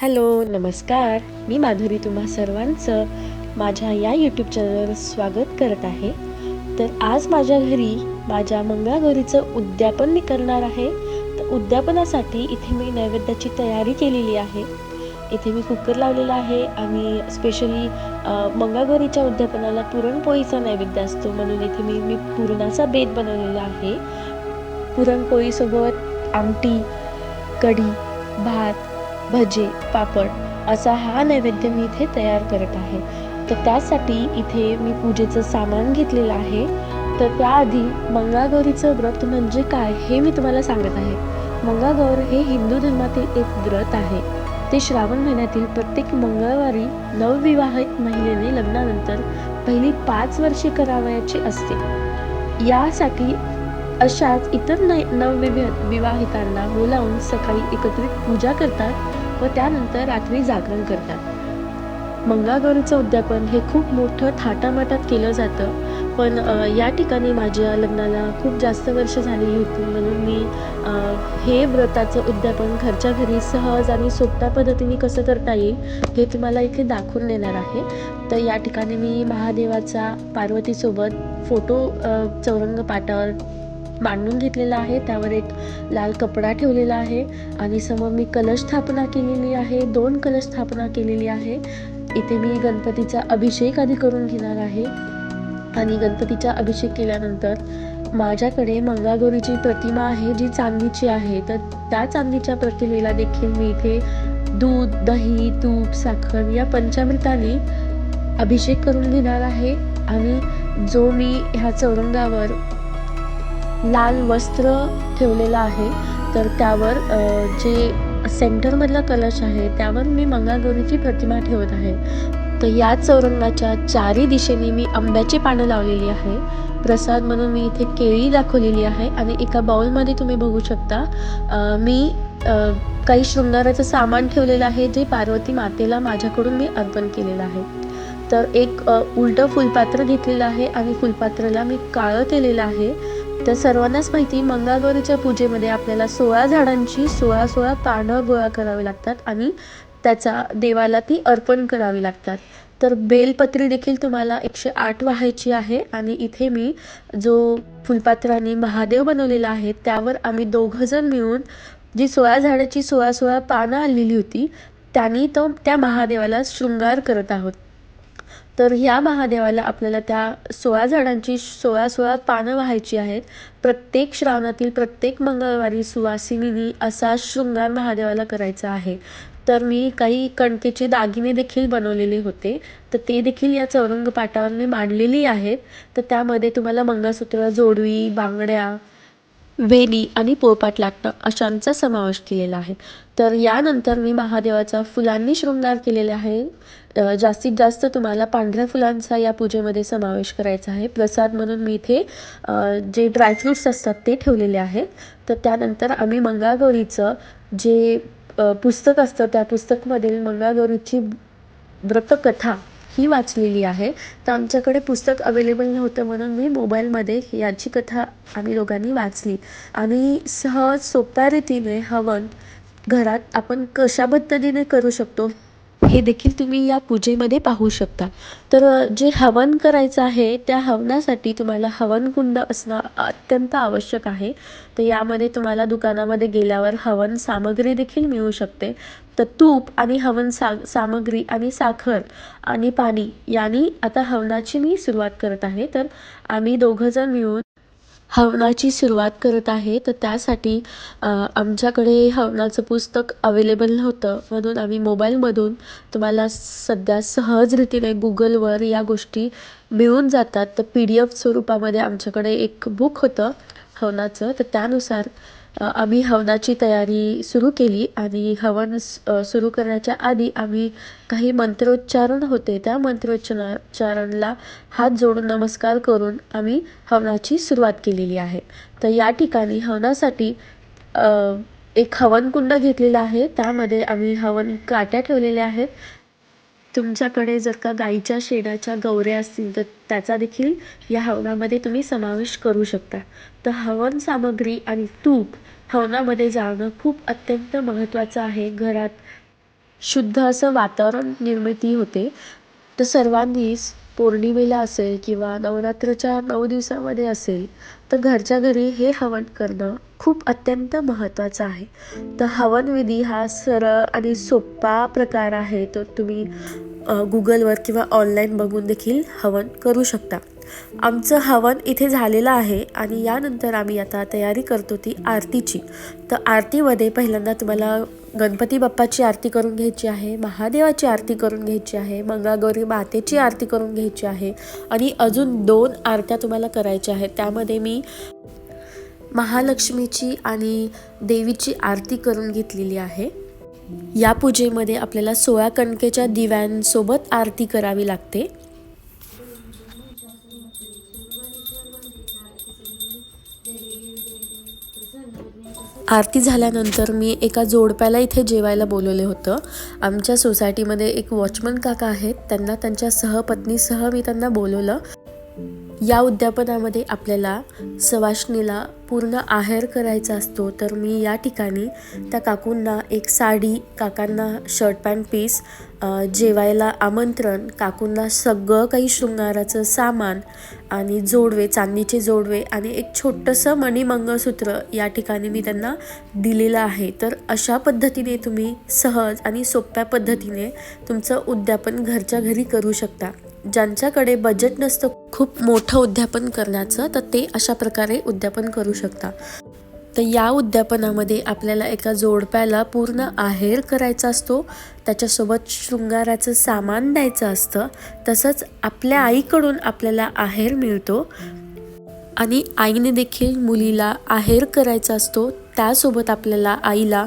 Hello नमस्कार. मी माधुरी तुम्हा सर्वांचं माझ्या या यूट्यूब चॅनलवर स्वागत करत आहे. तर आज माझ्या घरी माझ्या मंगळागौरीचं उद्यापन मी करणार आहे. तर उद्यापनासाठी इथे मी नैवेद्याची तयारी केलेली आहे. इथे मी कुकर लावलेला आहे. आणि स्पेशली मंगळागौरीच्या उद्यापनाला पुरणपोळीचा नैवेद्य असतो. म्हणून इथे मी मी पुरणाचा बेत बनवलेला आहे. पुरणपोळीसोबत आमटी कढी भात भजे पापड असा हा नैवेद्य मी इथे तयार करत आहे. तर त्यासाठी इथे मी पूजेचं सामान घेतलेलं आहे. तर त्याआधी मंगळागौरीचं व्रत म्हणजे काय हे मी तुम्हाला सांगत आहे. मंगळागौर हे हिंदू धर्मातील एक व्रत आहे. ते श्रावण महिन्यातील प्रत्येक मंगळवारी नवविवाहित महिलेने लग्नानंतर पहिली पाच वर्षे करावयाची असते. यासाठी अशाच इतर नै नवविवाह विवाहितांना बोलावून सकाळी एकत्रित पूजा करतात. व त्यानंतर रात्री जागरण करतात. मंगळागौरीचं उद्यापन हे खूप मोठं थाटामाटात केलं जातं. पण या ठिकाणी माझ्या लग्नाला खूप जास्त वर्ष झालेली होती. म्हणून मी हे व्रताचं उद्यापन घरच्या घरी सहज आणि सोप्या पद्धतीने कसं करता येईल हे तुम्हाला इथे दाखवून देणार आहे. तर या ठिकाणी मी महादेवाचा पार्वतीसोबत फोटो चौरंग पाटावर मांडून घेतलेला आहे. त्यावर एक लाल कपडा ठेवलेला आहे आणि समोर मी कलश स्थापना केलेली आहे. दोन कलश स्थापना केलेली आहे. इथे मी गणपतीचा अभिषेक आधी करून घेणार आहे. आणि गणपतीचा अभिषेक केल्यानंतर माझ्याकडे मंगळागौरीची प्रतिमा आहे जी चांदीची आहे. तर त्या चांदीच्या प्रतिमेला देखील मी इथे दूध दही तूप साखर या पंचामृताने अभिषेक करून घेणार आहे. आणि जो मी ह्या चौरंगावर लाल वस्त्र ठेवलेलं आहे. तर त्यावर जे सेंटरमधला कलश आहे त्यावर मी मंगळागौरीची प्रतिमा ठेवत आहे. तर या चौरंगाच्या चारी दिशेने मी आंब्याची पानं लावलेली आहे. प्रसाद म्हणून मी इथे केळी दाखवलेली आहे आणि एका बाउलमध्ये तुम्ही बघू शकता मी काही शृंगाराचं सामान ठेवलेलं आहे जे पार्वती मातेला माझ्याकडून मी अर्पण केलेलं आहे. तर एक उलटं फुलपात्र घेतलेलं आहे आणि फुलपात्राला मी काळं केलेलं आहे. तर सर्वांनाच माहिती मंगळागौरीच्या पूजेमध्ये आपल्याला सोळा झाडांची सोळा सोळा पानं गोळा करावी लागतात आणि त्याचा देवाला ती अर्पण करावी लागतात. तर बेलपत्री देखील तुम्हाला एकशे आठ व्हायची आहे आणि इथे मी जो फुलपात्राने महादेव बनवलेला आहे त्यावर आम्ही दोघंजण मिळून जी सोळा झाडाची सोळा सोळा पानं आलेली होती त्यांनी तो त्या महादेवाला शृंगार करत आहोत. तर ह्या महादेवाला आपल्याला त्या सोळा झाडांची सोळा सोळा पानं व्हायची आहेत. प्रत्येक श्रावणातील प्रत्येक मंगळवारी सुवासिनीनी असा शृंगार महादेवाला करायचा आहे. तर मी काही कणकेचे दागिने देखील बनवलेले होते. तर ते देखील या चौरंग पाटावर मी मांडलेली आहेत. तर त्यामध्ये तुम्हाला मंगळसूत्र जोडवी बांगड्या वेली आणि पोळपाट लाटणं अशांचा समावेश केलेला आहे. तर यानंतर मी महादेवाचा फुलांनी शृंगार केलेला आहे. जास्तीत जास्त तुम्हाला पांढऱ्या फुलांचा या पूजेमध्ये समावेश करायचा आहे. प्रसाद म्हणून मी इथे जे ड्रायफ्रूट्स असतात ते ठेवलेले आहेत. तर त्यानंतर आम्ही मंगळागौरीचं जे पुस्तक असतं त्या पुस्तकमधील मंगळागौरीची व्रतकथा ही वाचलेली आहे. तर आमच्याकडे पुस्तक अवेलेबल नव्हतं म्हणून मी मोबाईलमध्ये याची कथा आम्ही दोघांनी वाचली. आणि सहज सोप्या रीतीने हवन घरात आपण कशा पद्धतीने करू शकतो हे देखील तुम्ही या पूजेमध्ये पाहू शकता. तर जे हवन करायचं आहे त्या हवनासाठी तुम्हाला हवनकुंड असणं अत्यंत आवश्यक आहे. तर यामध्ये तुम्हाला दुकानामध्ये गेल्यावर हवन सामग्री देखील मिळू शकते. तर तूप आणि हवन सा सामग्री आणि साखर आणि पाणी यांनी आता हवनाची मी सुरुवात करत आहे. तर आम्ही दोघंजण मिळून हवनाची सुरुवात करत आहे. तर त्यासाठी आमच्याकडे हवनाचं पुस्तक अवेलेबल नव्हतं. म्हणून आम्ही मोबाईलमधून तुम्हाला सध्या सहजरीतीने गुगलवर या गोष्टी मिळून जातात. तर पी डी एफ स्वरूपामध्ये आमच्याकडे एक बुक होतं हवनाचं. तर त्यानुसार आम्ही हवनाची तयारी सुरू केली आणि हवन सुरू करण्याच्या आधी आम्ही काही मंत्रोच्चारण होते. त्या मंत्रोच्चारणला हात जोडून नमस्कार करून आम्ही हवनाची सुरुवात केलेली आहे. तर या ठिकाणी हवनासाठी एक हवनकुंड घेतलेला आहे. त्यामध्ये आम्ही हवन काट्या ठेवलेल्या आहेत. तुमच्याकडे जर का गाईच्या शेणाच्या गौऱ्या असतील तर त्याचा देखील या हवनामध्ये तुम्ही समावेश करू शकता. तर हवन सामग्री आणि तूप हवनामध्ये जाणं खूप अत्यंत महत्त्वाचं आहे. घरात शुद्ध असं वातावरण निर्मिती होते. तर सर्वांनीच पौर्णिमेला असेल किंवा नवरात्रच्या नऊ दिवसामध्ये असेल तर घरच्या घरी हे हवन करणं खूप अत्यंत महत्त्वाचं आहे. तर हवनविधी हा सरळ आणि सोपा प्रकार आहे. तो तुम्ही गुगलवर किंवा ऑनलाईन बघून देखील हवन करू शकता. आमचं हवन इथे झालेलं आहे आणि यानंतर आम्ही आता तयारी करतो ती आरतीची. तर आरतीमध्ये पहिल्यांदा तुम्हाला गणपती बाप्पाची आरती करून घ्यायची आहे महादेवाची आरती करून घ्यायची आहे मंगळागौरी मातेची आरती करून घ्यायची आहे आणि अजून दोन आरत्या तुम्हाला करायच्या आहेत. त्यामध्ये मी महालक्ष्मीची आणि देवीची आरती करून घेतलेली आहे. या पूजेमध्ये आपल्याला सोळा कणकेच्या दिव्यांसोबत आरती करावी लागते. आरती झाल्यानंतर मी एका जोडप्याला इथे जेवायला बोलवले होतं. आमच्या सोसायटीमध्ये एक वॉचमन काका आहेत. त्यांना त्यांच्या सहपत्नीसह मी त्यांना बोलवलं. या उद्यापनामध्ये आपल्याला सवाष्णीला पूर्ण आहेर करायचा असतो तर मी या ठिकाणी त्या काकूंना एक साडी काकांना शर्ट पॅन्ट पीस जेवायला आमंत्रण काकूंना सगळं काही शृंगाराचं सामान आणि जोडवे चांदीचे जोडवे आणि एक छोटंसं मणिमंगळसूत्र या ठिकाणी मी त्यांना दिलेलं आहे. तर अशा पद्धतीने तुम्ही सहज आणि सोप्या पद्धतीने तुमचं उद्यापन घरच्या घरी करू शकता. ज्यांच्याकडे बजेट नसतं खूप मोठं उद्यापन करण्याचं तर ते अशा प्रकारे उद्यापन करू शकता. तर या उद्यापनामध्ये आपल्याला एका जोडप्याला पूर्ण आहेर करायचा असतो. त्याच्यासोबत शृंगाराचं सामान द्यायचं असतं. तसंच आपल्या आईकडून आपल्याला आहेर मिळतो. आणि आईने देखील मुलीला आहेर करायचा असतो. त्यासोबत आपल्याला आईला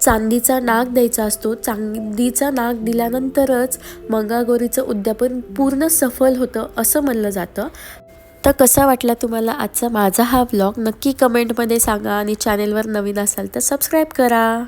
चांदीचा नाग द्यायचा असतो. चांदीचा नाग दिल्यानंतरच मंगागौरीचं उद्यापन पूर्ण सफल होतं असं म्हणलं जातं. तर कसा वाटला तुम्हाला आजचा माझा हा व्लॉग नक्की कमेंटमध्ये सांगा आणि चॅनेलवर नवीन असाल तर सबस्क्राईब करा.